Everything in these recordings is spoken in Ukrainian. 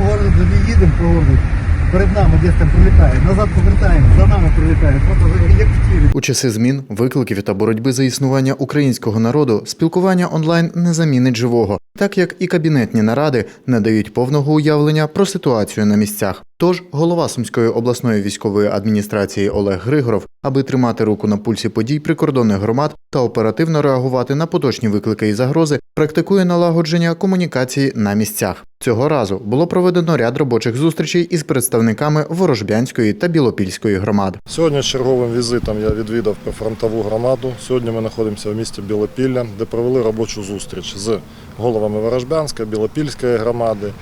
по городу не їдемо поворот. Перед нами десь там прилітає, назад повертаємо, за нами прилітає. Просто як в тілі. У часи змін, викликів та боротьби за існування українського народу, спілкування онлайн не замінить живого, так як і кабінетні наради не дають повного уявлення про ситуацію на місцях. Тож голова Сумської обласної військової адміністрації Олег Григоров, аби тримати руку на пульсі подій прикордонних громад та оперативно реагувати на поточні виклики і загрози, практикує налагодження комунікації на місцях. Цього разу було проведено ряд робочих зустрічей із представниками Ворожбянської та Білопільської громад. Сьогодні черговим візитом я відвідав прифронтову громаду. Сьогодні ми знаходимося в місті Білопілля, де провели робочу зустріч з головами Ворожбянської, Білопільської громади.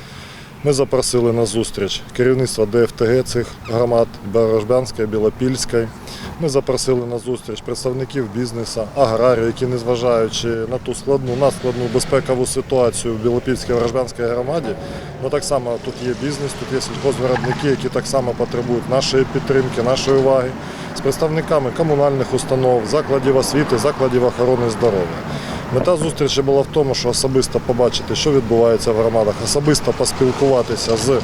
Ми запросили на зустріч керівництво ДФТГ цих громад Ворожбянської, Білопільської. Ми запросили на зустріч представників бізнесу, аграрію, які, незважаючи на ту складну, надскладну безпекову ситуацію в Білопільській Ворожбянській громаді, ну так само тут є бізнес, тут є сільхозвиробники, які так само потребують нашої підтримки, нашої уваги, з представниками комунальних установ, закладів освіти, закладів охорони здоров'я. Мета зустрічі була в тому, що особисто побачити, що відбувається в громадах, особисто поспілкуватися з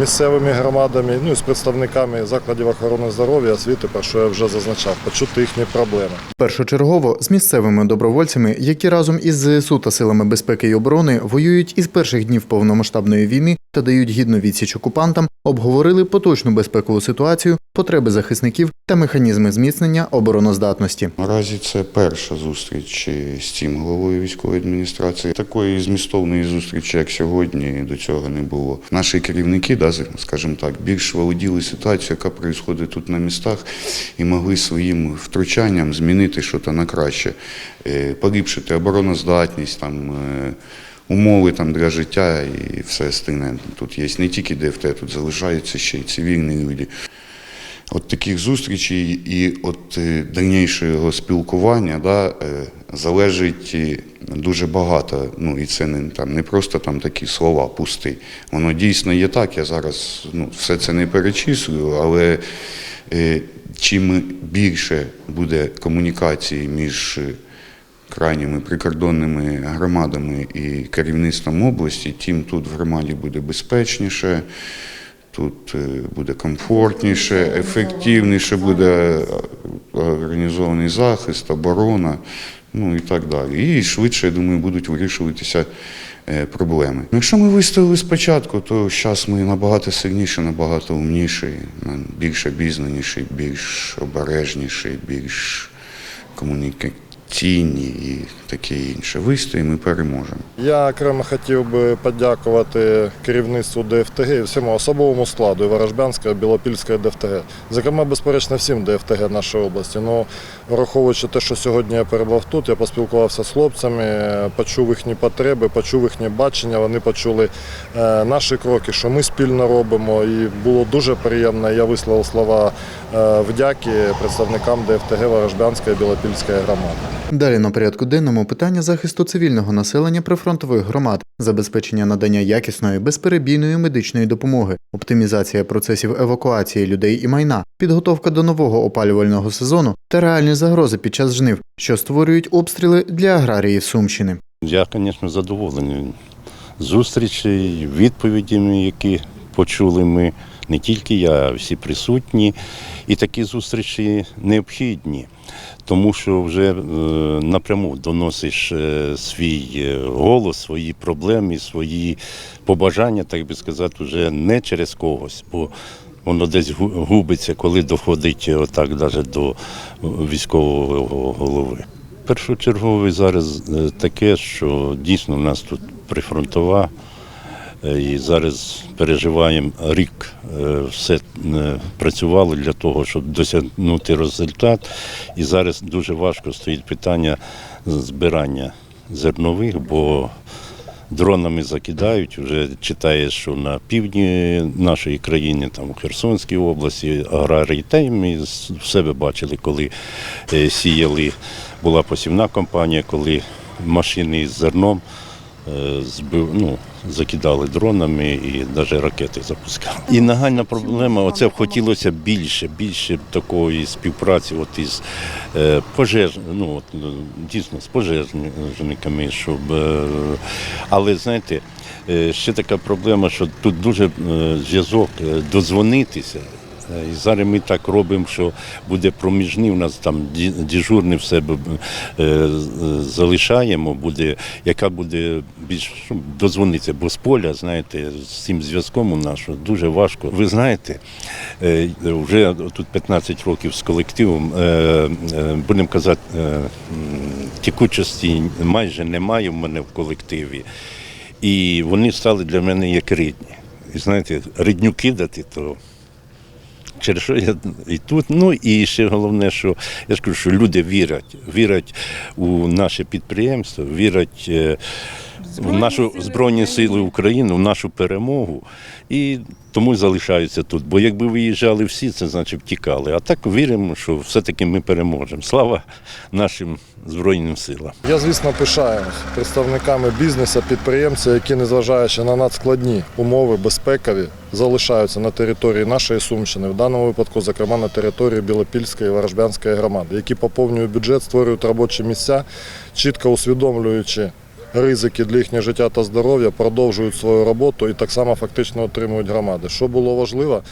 місцевими громадами, ну і з представниками закладів охорони здоров'я, освіти, про що я вже зазначав, почути їхні проблеми. Першочергово з місцевими добровольцями, які разом із ЗСУ та силами безпеки і оборони воюють із перших днів повномасштабної війни та дають гідну відсіч окупантам, обговорили поточну безпекову ситуацію, потреби захисників та механізми зміцнення обороноздатності. Наразі це перша зустріч з цим головою військової адміністрації. Такої змістовної зустрічі, як сьогодні, до цього не було. Наші керівники, да, скажімо так, більш володіли ситуацією, яка відбувається тут на містах, і могли своїм втручанням змінити щось на краще, Е, поліпшити обороноздатність, там, е, умови там, для життя і все остальне. Тут є не тільки ДФТ, тут залишаються ще й цивільні люди. От таких зустрічей і от е, дальнішого спілкування да, е, залежить е, дуже багато. Ну і це не там не просто там такі слова пусті. Воно дійсно є так. Я зараз ну, все це не перечислюю, але чим більше буде комунікації між крайніми прикордонними громадами і керівництвом області, тим тут в громаді буде безпечніше. Тут е, буде комфортніше, ефективніше буде е, організований захист, оборона, ну і так далі. І швидше, я думаю, будуть вирішуватися е, проблеми. Якщо ми виставили спочатку, то зараз ми набагато сильніші, набагато умніші, більш обізнаніші, більш обережніші, більш комунікаційні і таке інше. Вистоїмо і переможемо. Я окремо хотів би подякувати керівництву ДФТГ і всьому особовому складу і Ворожбянської, і Білопільської ДФТГ. Зокрема, безперечно, всім ДФТГ нашої області. Ну, враховуючи те, що сьогодні я перебував тут, я поспілкувався з хлопцями, почув їхні потреби, почув їхнє бачення. Вони почули е, наші кроки, що ми спільно робимо. І було дуже приємно. Я висловив слова е, вдяки представникам ДФТГ Ворожбянської і Білопільської громади. Далі на порядку денному питання захисту цивільного населення прифронтових громад, забезпечення надання якісної безперебійної медичної допомоги, оптимізація процесів евакуації людей і майна, підготовка до нового опалювального сезону та реальні загрози під час жнив, що створюють обстріли для аграріїв Сумщини. Я, звісно, задоволений зустрічі, відповідями, які почули ми, не тільки я, а всі присутні. І такі зустрічі необхідні, тому що вже е, напряму доносиш е, свій е, голос, свої проблеми, свої побажання, так би сказати, вже не через когось. бо Воно десь губиться, коли доходить отак навіть до військового голови. Першочергове зараз таке, що дійсно в нас тут прифронтова, і зараз переживаємо рік, е, все е, працювало для того, щоб досягнути результат. І зараз дуже важко стоїть питання збирання зернових, бо дронами закидають. Вже читаєш, що на півдні нашої країни, там у Херсонській області, аграрії, та й ми в себе бачили, коли е, сіяли, була посівна кампанія, коли машини з зерном е, збив, ну, закидали дронами і навіть ракети запускали. І нагальна проблема, оце хотілося більше, більше такої співпраці от із е, пожеж, ну, от, е, дійсно з пожежниками, щоб. е, але знаєте, Е, Ще така проблема, що тут дуже е, зв'язок дозвонитися. І зараз ми так робимо, що буде проміжний, у нас там дежурний в себе е, залишаємо, буде, яка буде більш ну, дозвонитися, бо з поля, знаєте, з цим зв'язком у нас дуже важко. Ви знаєте, е, вже тут 15 років з колективом, е, будемо казати, текучості майже немає в мене в колективі. І вони стали для мене як рідні. І знаєте, рідню кидати, то через що я і тут. Ну і ще головне, що я скажу, що люди вірять, вірять у наше підприємство, вірять е, в нашу Збройні Сили України, в нашу перемогу. І тому залишаються тут. Бо якби виїжджали всі, це значить втікали. А так віримо, що все-таки ми переможемо. Слава нашим Збройним силам. Я, звісно, пишаюсь представниками бізнесу, підприємців, які, незважаючи на надскладні умови безпекові, залишаються на території нашої Сумщини, в даному випадку, зокрема, на території Білопільської і Ворожбянської громади, які поповнюють бюджет, створюють робочі місця, чітко усвідомлюючи. Ризики для їхнього життя та здоров'я продовжують свою роботу і так само фактично отримують громади. Що було важливо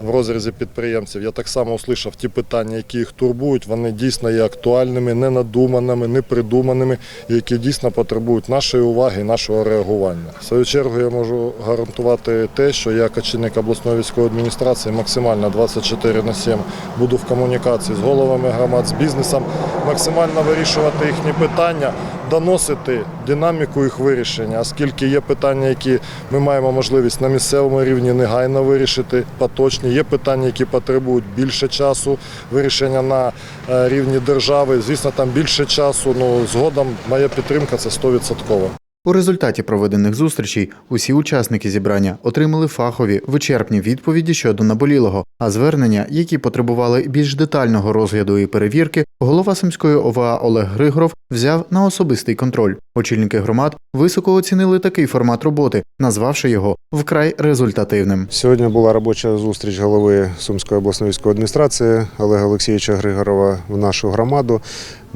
в розрізі підприємців, я так само услышав ті питання, які їх турбують. Вони дійсно є актуальними, не надуманими, не придуманими, які дійсно потребують нашої уваги і нашого реагування. В свою чергу я можу гарантувати те, що я, очільник обласної військової адміністрації, максимально 24 на 7 буду в комунікації з головами громад, з бізнесом, максимально вирішувати їхні питання, доносити динаміку їх вирішення, оскільки є питання, які ми маємо можливість на місцевому рівні негайно вирішити, поточні. Є питання, які потребують більше часу вирішення на е, рівні держави. Звісно, там більше часу. Ну згодом моя підтримка це 100%. У результаті проведених зустрічей усі учасники зібрання отримали фахові вичерпні відповіді щодо наболілого, а звернення, які потребували більш детального розгляду і перевірки, голова Сумської ОВА Олег Григоров взяв на особистий контроль. Очільники громад високо оцінили такий формат роботи, назвавши його вкрай результативним. Сьогодні була робоча зустріч голови Сумської обласної військової адміністрації Олега Олексійовича Григорова в нашу громаду.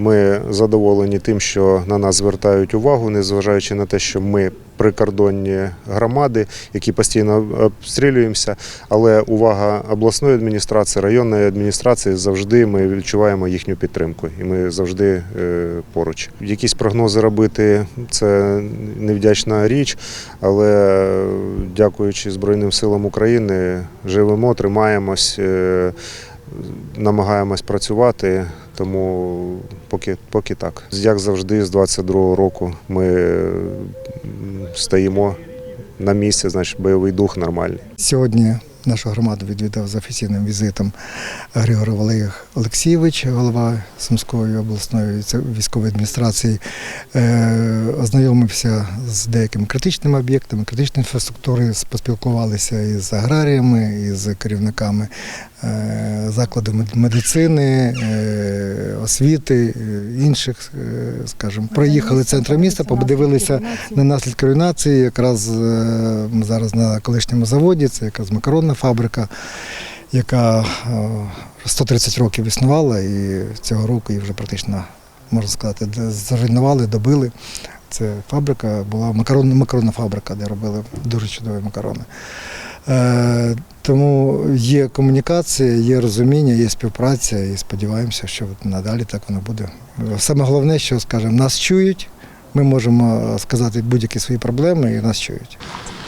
Ми задоволені тим, що на нас звертають увагу, незважаючи на те, що ми прикордонні громади, які постійно обстрілюємося. Але увага обласної адміністрації, районної адміністрації завжди ми відчуваємо їхню підтримку, і ми завжди е, поруч. Якісь прогнози робити це невдячна річ, але дякуючи Збройним силам України, живемо, тримаємось, е, намагаємось працювати. Тому поки, поки так. Як завжди, з 22-го року ми м, стоїмо на місці, значить бойовий дух нормальний. Сьогодні нашу громаду відвідав з офіційним візитом Григор Олег Олексійович, голова Сумської обласної військової адміністрації. Е, Ознайомився з деякими критичними об'єктами, критичної інфраструктури, поспілкувалися із аграріями, із керівниками е, закладів медицини, е, освіти, інших, скажімо, проїхали центр міста, подивилися на наслідки руйнації. Якраз зараз на колишньому заводі, це якраз макаронна фабрика, яка е, 130 років існувала, і цього року її вже практично, можна сказати, зруйнували, добили. Це фабрика була макаронна, макаронна фабрика, де робили дуже чудові макарони. Е, тому є комунікація, є розуміння, є співпраця, і сподіваємося, що надалі так воно буде. Саме головне, що скажімо, нас чують. Ми можемо сказати будь-які свої проблеми, і нас чують.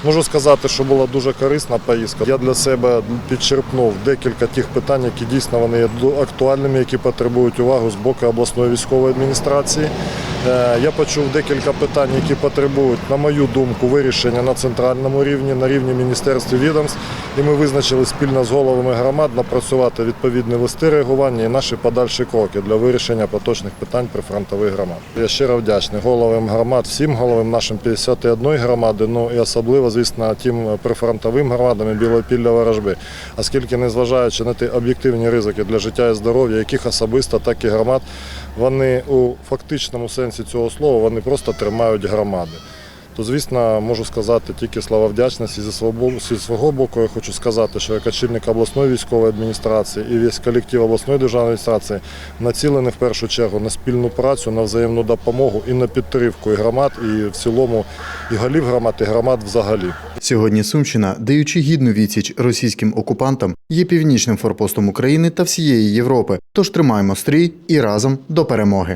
Можу сказати, що була дуже корисна поїздка. Я для себе підчерпнув декілька тих питань, які дійсно вони є актуальними, які потребують уваги з боку обласної військової адміністрації. Е, Я почув декілька питань, які потребують, на мою думку, вирішення на центральному рівні, на рівні міністерств і відомств. І ми визначили спільно з головами громад напрацювати відповідні листи реагування і наші подальші кроки для вирішення поточних питань прифронтових громад. Я щиро вдячний головам громад, всім головам нашим 51 громади, ну і особливо, звісно, тим прифронтовим громадам і Білопілля ворожби. Оскільки, незважаючи на ті об'єктивні ризики для життя і здоров'я, яких особисто, так і громад, вони у фактичному сенсі цього слова вони просто тримають громади. То звісно можу сказати тільки слова вдячності зі свого, боку. Я хочу сказати, що як очільник обласної військової адміністрації і весь колектив обласної державної адміністрації націлений в першу чергу на спільну працю, на взаємну допомогу і на підтримку і громад, і в цілому і голів громад, і громад взагалі. Сьогодні Сумщина, даючи гідну відсіч російським окупантам, є північним форпостом України та всієї Європи. Тож тримаємо стрій і разом до перемоги.